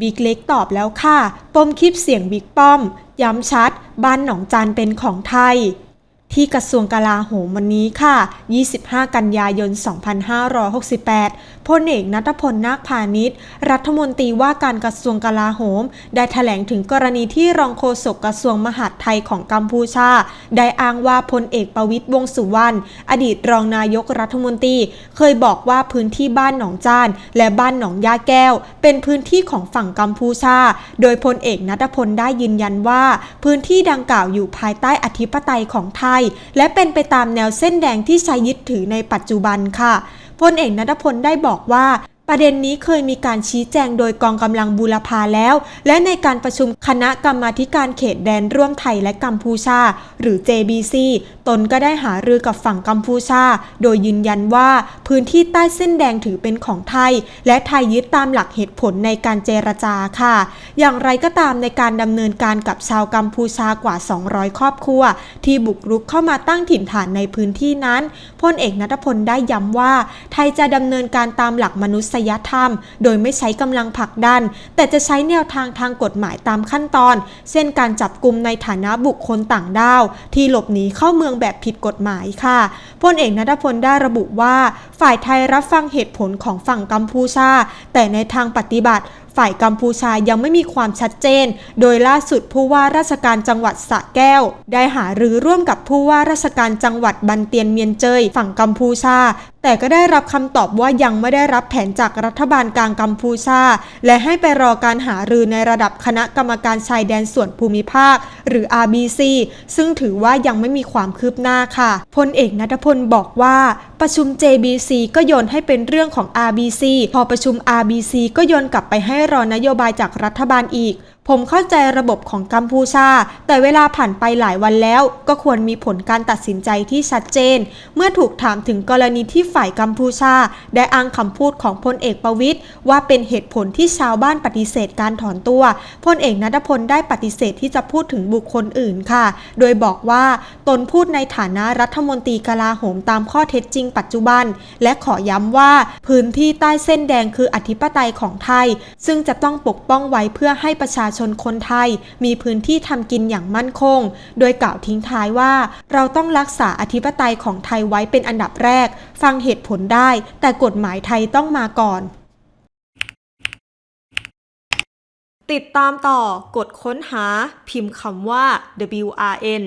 บิ๊กเล็กตอบแล้วค่ะ ปมคลิปเสียงบิ๊กป้อม ย้ำชัด บ้านหนองจานเป็นของไทย ที่กระทรวงกลาโหมวันนี้ค่ะ 25 กันยายน 2568 พลเอกนัทพล นาคพาณิชย์ รัฐมนตรีว่าการกระทรวงกลาโหม ได้แถลงถึงกรณีที่รองโฆษกกระทรวงมหาดไทยของกัมพูชา ได้อ้างว่าพลเอกประวิตยวงสุวรรณ อดีตรองนายกรัฐมนตรี เคยบอกว่าพื้นที่บ้านหนองจาน และบ้านหนองยาแก้ว เป็นพื้นที่ของฝั่งกัมพูชา โดยพลเอกนัทพลได้ยืนยันว่า พื้นที่ดังกล่าวอยู่ภายใต้อธิปไตยของไทยและเป็นไปตามแนวเส้นแดงที่ใช้ยึดถือในปัจจุบันค่ะพลเอกนัทพลได้บอกว่า ประเด็นนี้เคยมีการชี้แจงโดยกองกำลังบูรพาแล้ว และในการประชุมคณะกรรมาธิการเขตแดนร่วมไทยและกัมพูชา หรือ JBC ตนก็ได้หารือกับฝั่งกัมพูชา โดยยืนยันว่าพื้นที่ใต้เส้นแดงถือเป็นของไทย และไทยยึดตามหลักเหตุผลในการเจรจาค่ะ อย่างไรก็ตามในการดำเนินการกับชาวกัมพูชากว่า 200 ครอบครัว ที่บุกรุกเข้ามาตั้งถิ่นฐานในพื้นที่นั้นพลเอกนัทพลได้ย้ำว่า ไทยจะดำเนินการตามหลักมนุษยธรรม โดยไม่ใช้กำลังผลักดัน แต่จะใช้แนวทางทางกฎหมายตามขั้นตอน เช่นการจับกลุ่มในฐานะบุคคลต่างด้าว ที่หลบหนีเข้าเมืองแบบผิดกฎหมายค่ะพลเอกนัทพลได้ระบุว่า ฝ่ายไทยรับฟังเหตุผลของฝั่งกัมพูชา แต่ในทางปฏิบัติ ฝ่ายกัมพูชายังไม่มีความชัดเจน โดยล่าสุดผู้ว่าราชการจังหวัดสระแก้ว ได้หารือร่วมกับผู้ว่าราชการจังหวัดบันเตียนเมียนเจยฝั่งกัมพูชา แต่ก็ได้รับคำตอบว่ายังไม่ได้รับแผนจากรัฐบาลกลางกัมพูชา และให้ไปรอการหารือในระดับคณะกรรมการชายแดนส่วนภูมิภาค หรือ RBC ซึ่งถือว่ายังไม่มีความคืบหน้าค่ะพลเอกนัทพลบอกว่าประชุม JBC ก็โยนให้เป็นเรื่องของ RBC พอประชุม RBC ก็โยนกลับไปให้รอนโยบายจากรัฐบาลอีก ผมเข้าใจระบบของกัมพูชา แต่เวลาผ่านไปหลายวันแล้ว ก็ควรมีผลการตัดสินใจที่ชัดเจน เมื่อถูกถามถึงกรณีที่ฝ่ายกัมพูชา ได้อ้างคำพูดของพลเอกประวิตยว่าเป็นเหตุผลที่ชาวบ้านปฏิเสธการถอนตัวพลเอกนัทพลได้ปฏิเสธที่จะพูดถึงบุคคลอื่นค่ะ โดยบอกว่าตนพูดในฐานะรัฐมนตรีกลาโหมตามข้อเท็จจริง ปัจจุบัน และขอย้ำว่า พื้นที่ใต้เส้นแดงคืออธิปไตยของไทย ซึ่งจะต้องปกป้องไว้เพื่อให้ประชาชนคนไทย มีพื้นที่ทำกินอย่างมั่นคง โดยกล่าวทิ้งท้ายว่า เราต้องรักษาอธิปไตยของไทยไว้เป็นอันดับแรก ฟังเหตุผลได้ แต่กฎหมายไทยต้องมาก่อน ติดตามต่อกดค้นหาพิมพ์คำว่า WRN